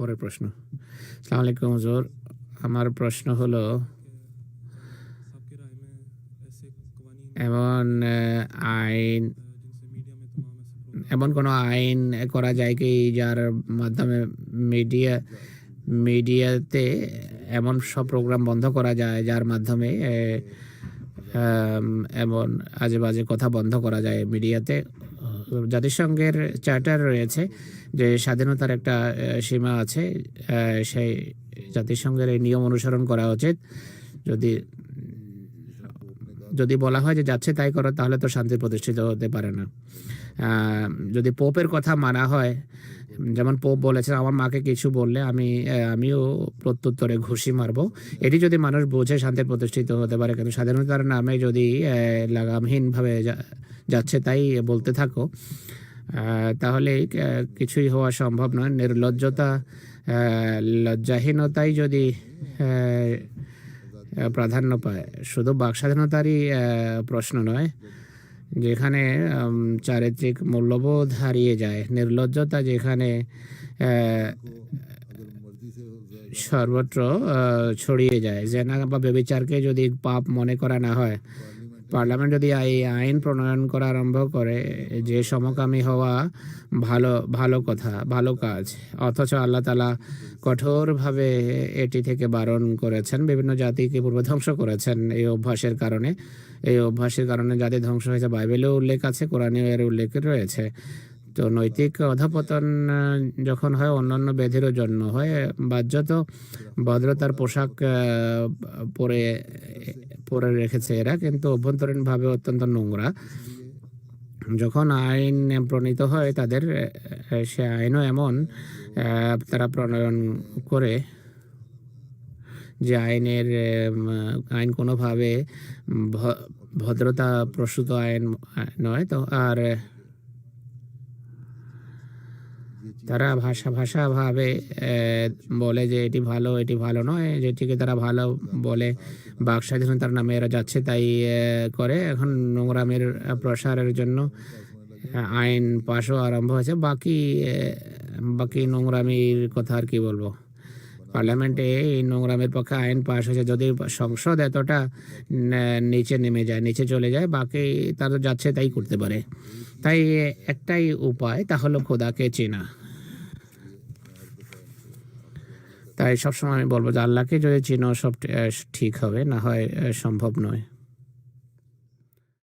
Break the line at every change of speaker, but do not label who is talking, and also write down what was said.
পরের প্রশ্ন। আসসালামু আলাইকুম হুজুর। আমার প্রশ্ন হলো, এমন আইন, এমন কোনো আইন করা যায় কি যার মাধ্যমে মিডিয়া, মিডিয়াতে এমন সব প্রোগ্রাম বন্ধ করা যায় যার মাধ্যমে এমন আজে বাজে কথা বন্ধ করা যায় মিডিয়াতে? জাতিসংঘের চার্টার রয়েছে যে স্বাধীনতার একটা সীমা আছে সেই জাতিসংঘের এই নিয়ম অনুসরণ করা উচিত। যদি যদি বলা হয় যে যাচ্ছে তাই করো, তাহলে তো শান্তি প্রতিষ্ঠিত হতে পারে না। যদি পোপের কথা মানা হয়, যেমন পোপ বলেছেন, আমার মাকে কিছু বললে আমি আমিও প্রত্যুত্তরে ঘুষি মারবো। এটি যদি মানুষ বোঝে শান্তি প্রতিষ্ঠিত হতে পারে, কিন্তু স্বাধীনতার নামে যদি লাগামহীনভাবে যাচ্ছে তাই বলতে থাকো তাহলে কিছুই হওয়া সম্ভব নয়। নির্লজ্জতা লজ্জাহীনতাই যদি প্রাধান্য পায়। শুধু বাক স্বাধীনতারই প্রশ্ন নয়, যেখানে চারিত্রিক মূল্যবোধ হারিয়ে যায়, নির্লজ্জতা যেখানে সর্বত্র ছড়িয়ে যায়। জেনা বা বেবিচারকে যদি পাপ মনে করা না হয় পার্লামেন্ট যদি এই আইন প্রণয়ন করা আরম্ভ করে, যে সমকামী হওয়া ভালো ভালো কথা, ভালো কাজ, অথচ আল্লাহ তালা কঠোরভাবে এটি থেকে বারণ করেছেন, বিভিন্ন জাতিকে পূর্বে ধ্বংস করেছেন এই অভ্যাসের কারণে। এই অভ্যাসের কারণে জাতি ধ্বংস হয়েছে। বাইবেলেও উল্লেখ আছে, কোরআনেও এর উল্লেখ রয়েছে। তো নৈতিক অধপতন যখন হয়, অন্যান্য ব্যাধিরও জন্ম হয়। বাহ্যত ভদ্রতার পোশাক পরে পরে রেখেছে এরা, কিন্তু অভ্যন্তরীণভাবে অত্যন্ত নোংরা। যখন আইন প্রণীত হয় তাদের সে আইনও এমন তারা প্রণয়ন করে যে আইনের আইন কোনোভাবে ভদ্রতা প্রসূত আইন নয়। তো আর তারা ভাষা ভাষা ভাবে বলে যে এটি ভালো এটি ভালো নয়। যেটিকে তারা ভালো বলে, বাক স্বাধীনতার নামে এরা যাচ্ছে, তাই করে। এখন নোংরামের প্রসারের জন্য আইন পাশও আরম্ভ হয়েছে। বাকি বাকি নোংরামির কথা আর কি বলব? পার্লামেন্টে এই নোংরামের পক্ষে আইন পাশ হয়েছে। যদি সংসদ এতটা নিচে নেমে যায়, নিচে চলে যায়, বাকি তারা যাচ্ছে, তাই করতে পারে। তাই একটাই উপায়, তা হলো খোদাকে চেনা। তাই সবসময় আমি বলব যে আল্লাহকে যদি চিনো সব ঠিক হবে, না হয় সম্ভব নয়।